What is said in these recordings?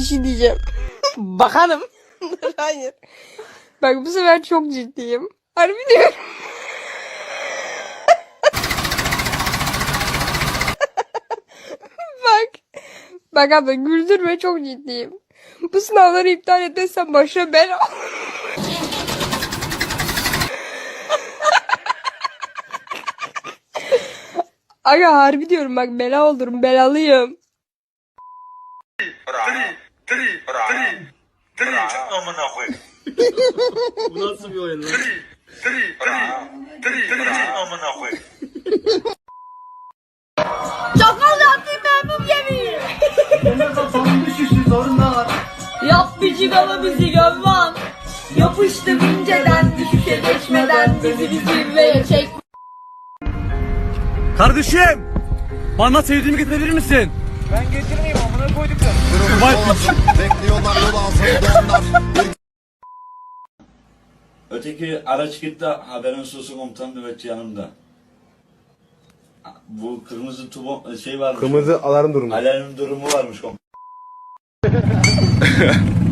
Bir şey diyeceğim. Bakalım. Hayır. Bak bu sefer çok ciddiyim. Harbi diyorum. Bak. Bak abla güldürme çok ciddiyim. Bu sınavları iptal edersen başa bela. Aga harbi diyorum bak bela olurum belalıyım. Bu nasıl bir oyun lan? Çakal yaptı ben bu gemiyi. Yap bir cigalı bizi gömvan. Yapıştım inceden düşüşe geçmeden bizi bir zirveye çek. Kardeşim! Bana sevdiğimi getirebilir misin? Ben getirmeyeyim amına koyduklarım. Bekliyorlar yol. Öteki araç gitti haberin sosu komutan nöbetçi yanımda. Bu kırmızı tubo şey varmış. Kırmızı alarm durumu. Alarm durumu varmış komutan.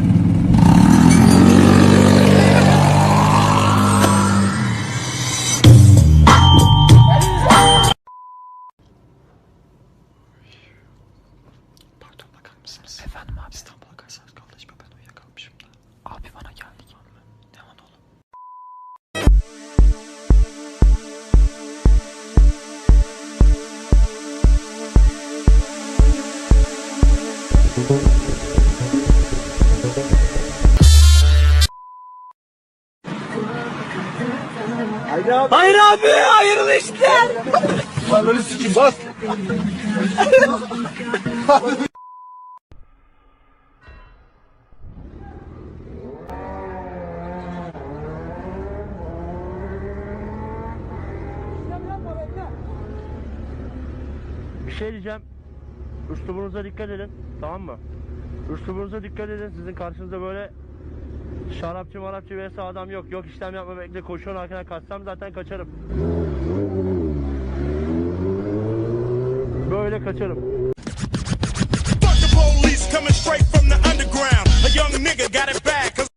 Hayır abi hayırlı işler. Ananı sikim bas. Bir şey diyeceğim. Üslubunuza dikkat edin. Tamam mı? Üslubunuza dikkat edin. Sizin karşınızda böyle şarapçı marapçı vs adam yok. Yok işlem yapma bekle koşuyorsun arkadan kaçsam zaten kaçarım. Böyle kaçarım. Fuck the police coming straight from the underground. A young nigga got it bad 'cause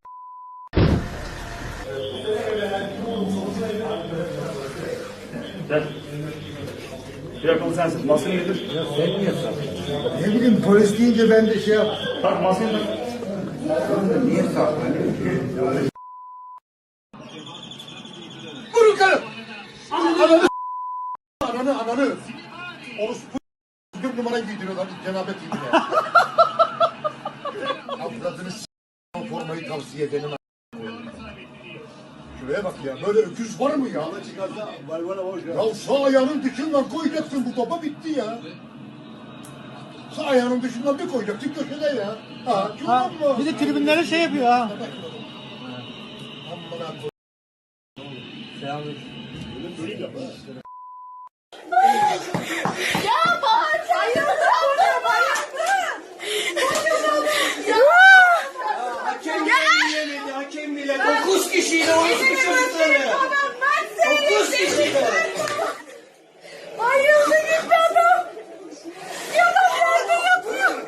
Yakın sensin. Maskeni getir. Ya niye Ne bileyim polis deyince ben de şey yap. Tak maskeni tak. Vurun karım. Ananı Ananı ananı. Orospu bir numara giydiriyorlar. Cenabet giydiriyor. Avradını s*** formayı tavsiye edenin. Şuraya bak ya. Böyle öküz var mı ya? Ya sağ ayağının dışından koyacaksın bu topa bitti ya. Ayağının dışından bir koyacaksın köşede ya. Ha, ha Bir de tribünlere şey yapıyor ha. Amına koy- Ya Bahar bayıldı orada bayıldı. Ya. Hakem bile yenildi, hakem bile. 9 kişiyle orospu çocukları. Ben seni Bayıldı gitti adam. Yanaklarda yatıyor.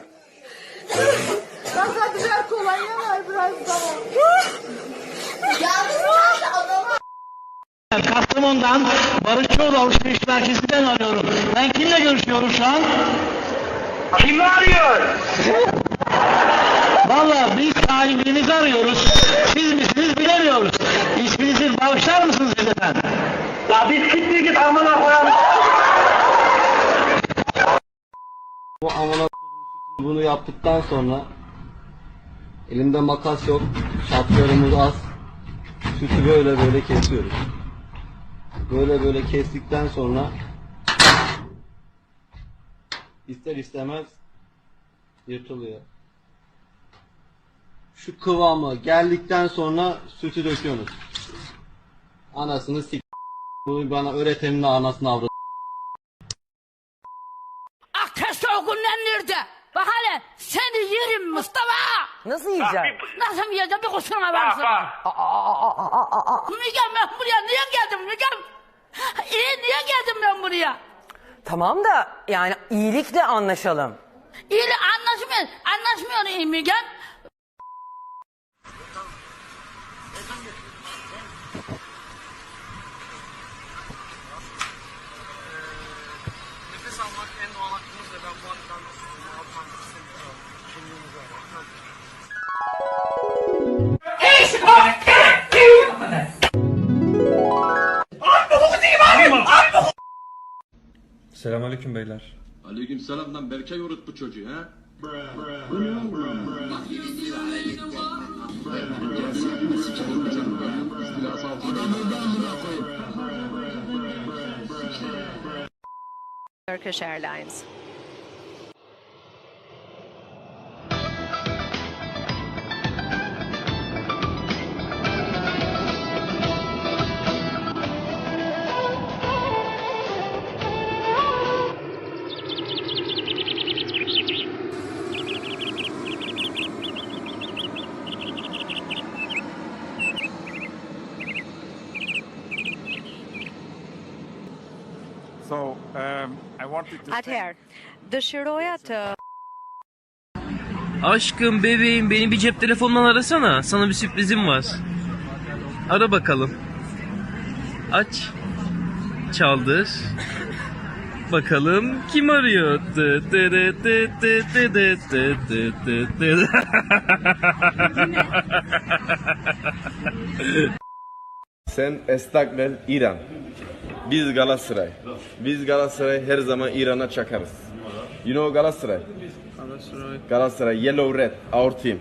Bak hadi ver kolonya ver biraz daha. Yalnız kaldı adamı. Kastamonu'dan Barışçıoğlu Alışveriş Merkezi'nden arıyorum. Ben kimle görüşüyorum şu an? Kimi arıyor? Valla biz sahibinizi arıyoruz. Siz misiniz bilemiyoruz. İsminizi bağışlar mısınız bize efendim? Ya biz gittik git amına koyalım. Bu amına bunu yaptıktan sonra elimde makas yok, şaplarımız az, sütü böyle böyle kesiyoruz. Böyle böyle kestikten sonra ister istemez yırtılıyor. Şu kıvamı geldikten sonra sütü döküyorsunuz. Anasını sik. Bunu bana öğretenin anasını avradı. Ateş o günler nerede? Bak hele seni yerim Mustafa. Nasıl yiyeceğim? Nasıl yiyeceğim bir kusura ben sana. Mügem ben buraya niye geldim Mügem? İyi niye geldim ben buraya? Tamam da yani iyilikle anlaşalım. İyi anlaşmıyor, anlaşmıyor e, Mügem. Selamünaleyküm beyler. Aleykümselam lan Berkay yorut bu çocuğu ha. Turkish Airlines. Um, Ather, the Shiroya Aşkım bebeğim beni bir cep telefonundan arasana. Sana bir sürprizim var. Ara bakalım. Aç. Çaldır. Bakalım kim arıyor? Tı tırı tı tı tı tı tı tı tı tı. Sen Estakbel İran. Biz Galatasaray. Biz Galatasaray her zaman İran'a çakarız. You know Galatasaray? Galatasaray Yellow Red our team.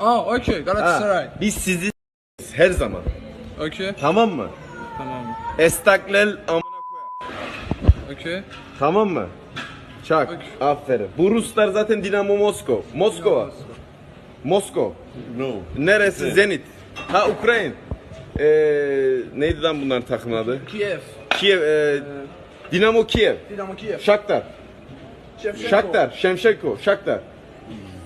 Aa okey Galatasaray. Ha, biz sizi her zaman. Okey Tamam mı? tamam. Estaklel amına koyar. Okey. Tamam mı? Çak. Aferin. Bu Ruslar zaten Dinamo Moskova. Moskova. Moskova. No. Neresi? Zenit. Ha Ukrayna. Ee, neydi lan bunların takım adı? Kiev. Kiev. e, Dinamo Kiev. Dinamo Kiev. Shakhtar. Shevchenko. Shakhtar. Shevchenko. Shakhtar.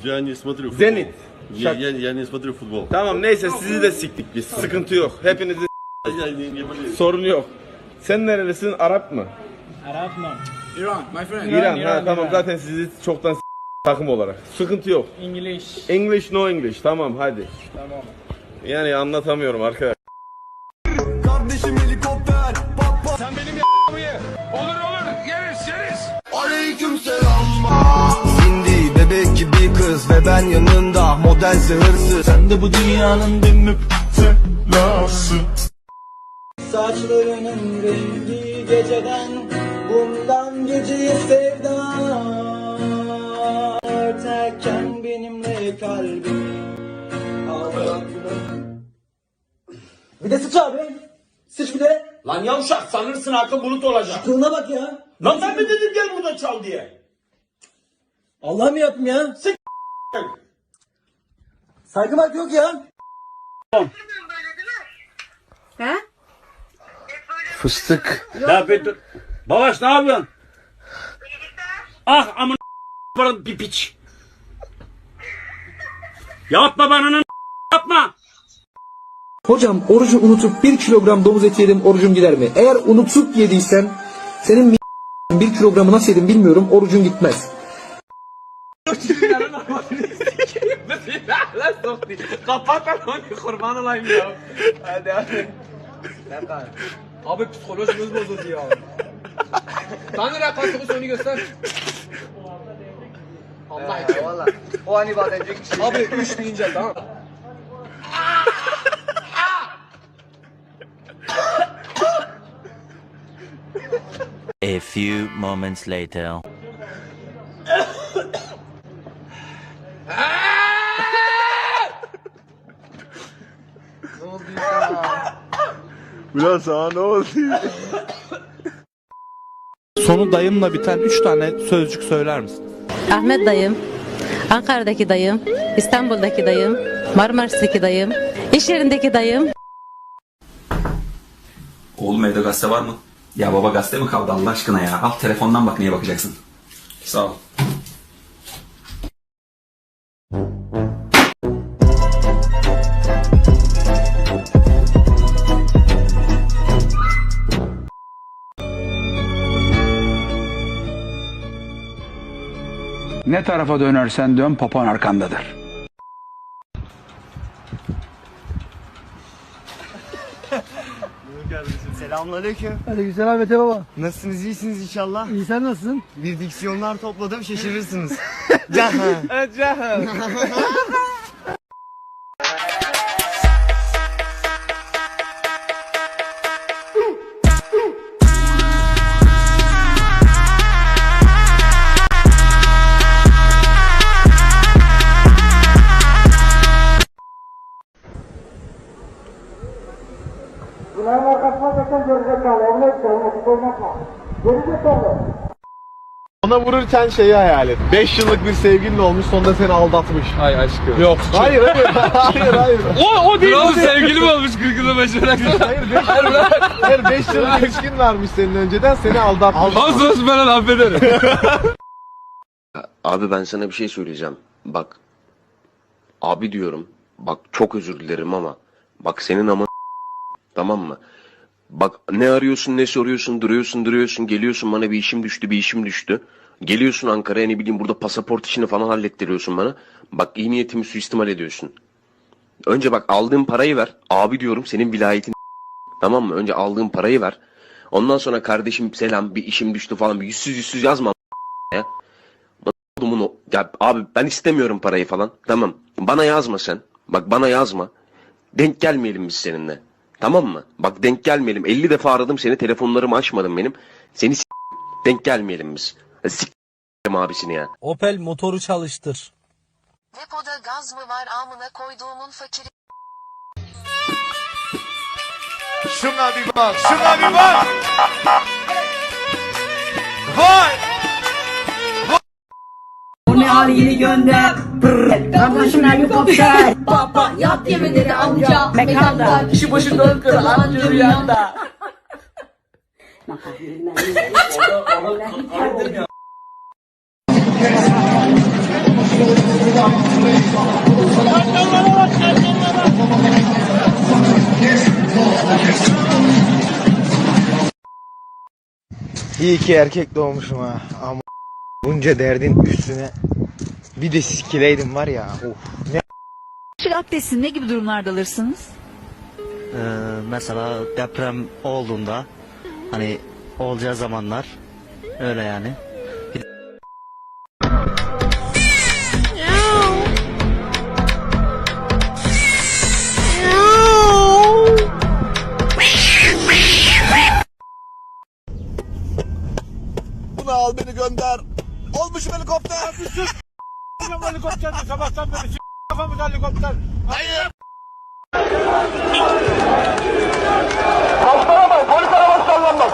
Я не смотрю футбол. Zenit. Я, Шак- я, я не смотрю футбол. Tamam neyse sizi de siktik biz. Sıkıntı yok. Hepinizi Я не, не болею. sorun yok. Sen nerelisin? Arap mı? İran, my friend. İran. ha tamam zaten sizi çoktan s- takım olarak. Sıkıntı yok. English. English no English. Tamam hadi. Tamam. Yani anlatamıyorum arkadaş. Kız ve ben yanında model hırsız. Sen de bu dünyanın bir müptelası. Saçlarının rengi geceden bundan geceye sevda Örterken benimle kalbimi Bir de sıç abi. Sıç bir de. Lan yavşak sanırsın akın bulut olacak. Kılına bak ya. Lan ben mi dedim gel burada çal diye. Allah mı yapayım ya? Sık. Saygı bak yok ya. Ha? Fıstık. Ya be dur. Babaş ne yapıyorsun? Ah amın paranın bir piç. Yapma bana yapma. Hocam orucu unutup 1 kilogram domuz eti yedim orucum gider mi? Eğer unutup yediysen senin 1 kilogramı nasıl yedim bilmiyorum orucun gitmez. Kapat lan onu kurban olayım ya. Hadi hadi. Abi psikolojimiz bozuldu ya. Tanrı rakası sonu göster. Allah için. Valla. O an ibadet şey. Abi 3 deyince tamam. A few moments later. Ne oldu ya? Biraz sana ne oldu? Sonu dayımla biten 3 tane sözcük söyler misin? Ahmet dayım, Ankara'daki dayım, İstanbul'daki dayım, Marmaris'teki dayım, iş yerindeki dayım. Oğlum evde gazete var mı? Ya baba gazete mi kaldı Allah aşkına ya? Al telefondan bak neye bakacaksın. Sağ ol. Ne tarafa dönersen dön papan arkandadır. Selamünaleyküm. Aleykümselam Mete baba. Nasılsınız? iyisiniz inşallah. İyi sen nasılsın? Bir diksiyonlar topladım şaşırırsınız. Cahan. Cahan. vururken şeyi hayal et. 5 yıllık bir sevgilin olmuş sonunda seni aldatmış. Ay aşkım. Yok. Hayır hayır. hayır hayır. O, o değil. Bravo sevgili mi olmuş 40 yılı başına? Hayır 5 Hayır 5 yıllık ilişkin varmış senin önceden seni aldatmış. Olsun olsun ben onu affederim. Abi ben sana bir şey söyleyeceğim. Bak. Abi diyorum. Bak çok özür dilerim ama. Bak senin ama tamam mı? Bak ne arıyorsun ne soruyorsun duruyorsun duruyorsun geliyorsun bana bir işim düştü bir işim düştü. Geliyorsun Ankara'ya ne bileyim burada pasaport işini falan hallettiriyorsun bana. Bak iyi niyetimi suistimal ediyorsun. Önce bak aldığın parayı ver. Abi diyorum senin vilayetin tamam mı? Önce aldığın parayı ver. Ondan sonra kardeşim selam bir işim düştü falan bir yüzsüz yüzsüz yazma ya. Ya abi ben istemiyorum parayı falan. Tamam. Bana yazma sen. Bak bana yazma. Denk gelmeyelim biz seninle. Tamam mı? Bak denk gelmeyelim. 50 defa aradım seni. Telefonlarımı açmadın benim. Seni denk gelmeyelim biz. Sik abisini ya. Opel motoru çalıştır. Depoda gaz mı var amına koyduğumun fakiri. Şuna bir bak, şuna bir bak. Vay! O ne halini gönder. Kardeşim helikopter. Baba yat yeme dedi amca. Mekanda. Kişi başı dört kır anca rüyanda. İyi ki erkek doğmuşum ha. Ama bunca derdin üstüne bir de sikileydim var ya. Of. Ne Şu abdesti ne gibi durumlarda alırsınız? Ee, mesela deprem olduğunda hani olacağı zamanlar öyle yani. Sabahtan beri s- kafamız helikopter. Hayır. Kalktıramayın. Polis arabası sallanmaz.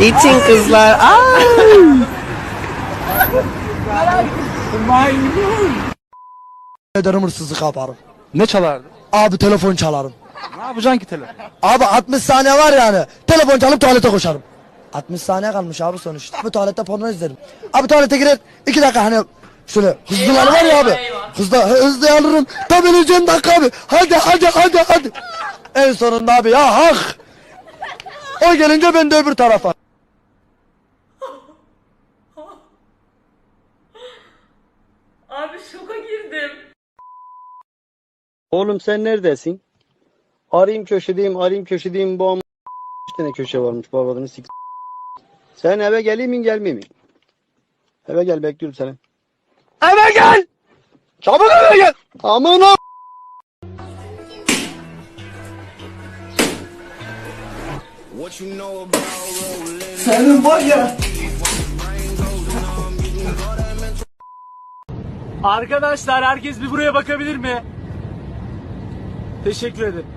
İçin kızlar. Ederim hırsızlık yaparım. Ne çalardı? Abi telefon çalarım. Ne yapacaksın ki telefon? Abi 60 saniye var yani. Telefon çalıp tuvalete koşarım. 60 saniye kalmış abi sonuçta. Abi tuvalette porno izlerim. Abi tuvalete girer. 2 dakika hani şöyle hızlılar var ya abi. Hızlı hızlı alırım. Tam öleceğim dakika abi. Hadi hadi hadi hadi. En sonunda abi ya hak. O gelince ben de öbür tarafa. Abi şoka girdim. Oğlum sen neredesin? Arayayım köşedeyim, arayayım köşedeyim. Bu am üç tane köşe varmış bu avradını sik. Sen eve geleyim mi gelmeyeyim mi? Eve gel bekliyorum seni. Eve gel! Çabuk eve gel! Aman o- Senin var ya. Arkadaşlar herkes bir buraya bakabilir mi? Teşekkür ederim.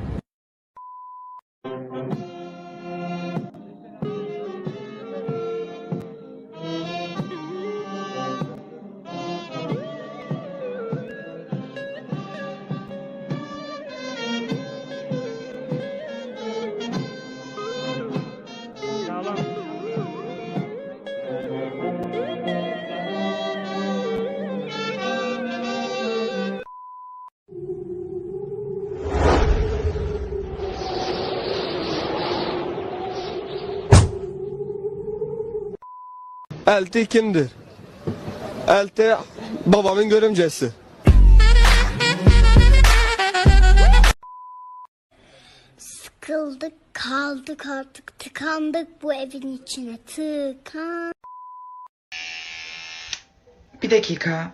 Elti kimdir? Elti babamın görümcesi. Sıkıldık kaldık artık tıkandık bu evin içine tıkan. Bir dakika.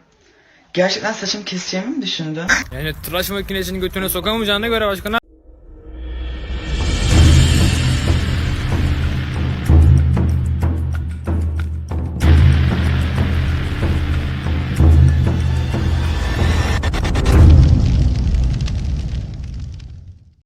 Gerçekten saçım keseceğimi mi düşündün? Yani tıraş makinesini götüne sokamayacağına göre başka ne